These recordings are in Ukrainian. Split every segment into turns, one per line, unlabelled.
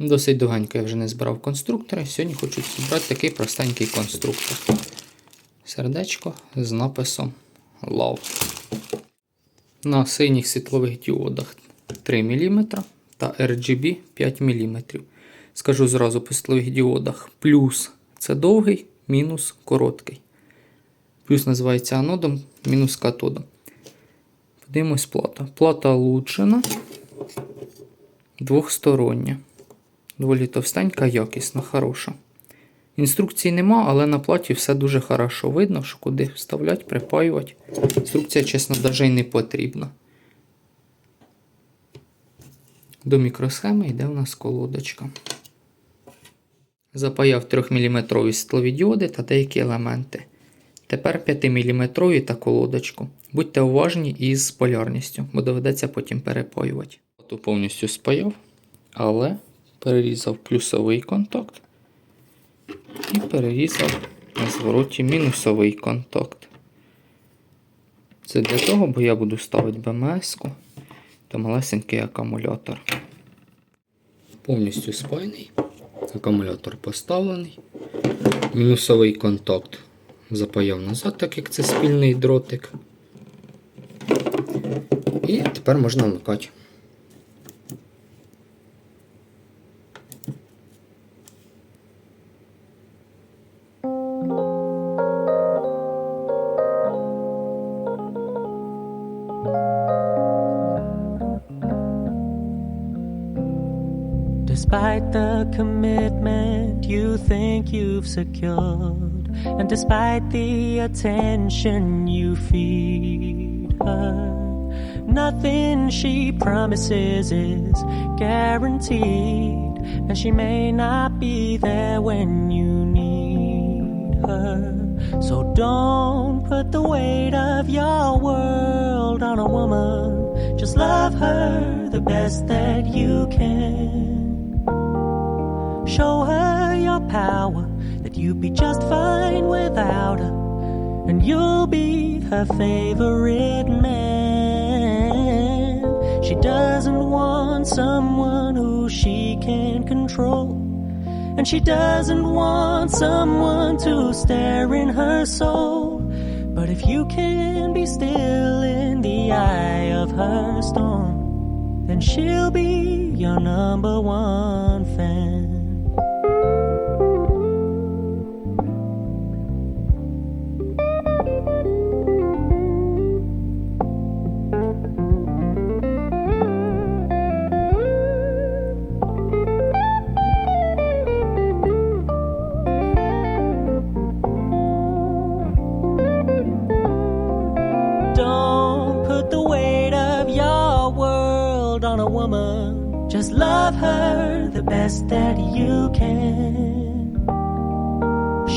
Досить довгенько я вже не збирав конструктори. Сьогодні хочу зібрати такий простенький конструктор. Сердечко з написом Love. На синіх світлових діодах 3 мм та RGB 5 мм. Скажу зразу по світлових діодах. Плюс це довгий, мінус короткий. Плюс називається анодом, мінус катодом. Подивимось плата. Плата лучена. Двохстороння. Доволі товстенька, якісна, хороша. Інструкції нема, але на платі все дуже хорошо видно, що куди вставляти, припаювати. Інструкція, чесно, навіть і не потрібна. До мікросхеми йде у нас колодочка. Запаяв 3-мм світлові та деякі елементи. Тепер 5-мм та колодочку. Будьте уважні із полярністю, бо доведеться потім перепаювати. Тут повністю спаяв, але перерізав плюсовий контакт і перерізав на звороті мінусовий контакт. Це для того, бо я буду ставити БМС-ку та малесенький акумулятор. Повністю спаяний. Акумулятор поставлений. Мінусовий контакт запаяв назад, так як це спільний дротик. І тепер можна вмикати.
Despite the commitment you think you've secured, and despite the attention you feed her, nothing she promises is guaranteed, and she may not be there when you her. So don't put the weight of your world on a woman. Just love her the best that you can. Show her your power, that you'd be just fine without her, and you'll be her favorite man. She doesn't want someone who she can control, and she doesn't want someone to stare in her soul. But if you can be still in the eye of her storm, then she'll be your number one fan. Put the weight of your world on a woman. Just love her the best that you can.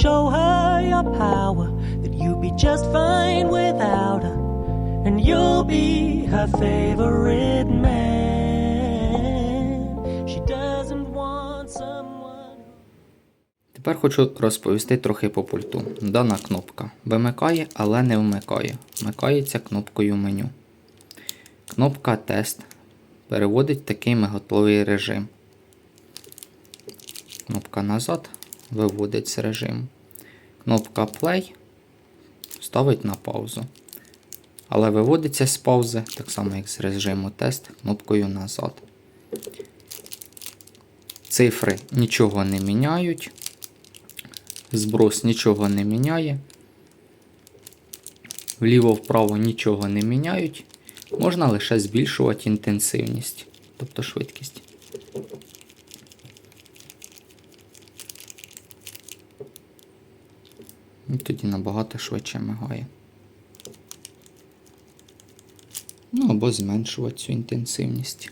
Show her your power, that you'll be just fine without her. And you'll be her favorite man. She doesn't want someone.
Тепер хочу розповісти трохи по пульту. Дана кнопка вимикає, але не вмикає. Вмикається кнопкою меню. Кнопка Тест переводить такий миготливий режим. Кнопка назад виводить з режиму. Кнопка Play ставить на паузу. Але виводиться з паузи, так само як з режиму тест, кнопкою назад. Цифри нічого не міняють. Зброс нічого не міняє. Вліво-вправо нічого не міняють. Можна лише збільшувати інтенсивність, тобто швидкість. І тоді набагато швидше мигає. Ну або зменшувати цю інтенсивність.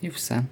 І все.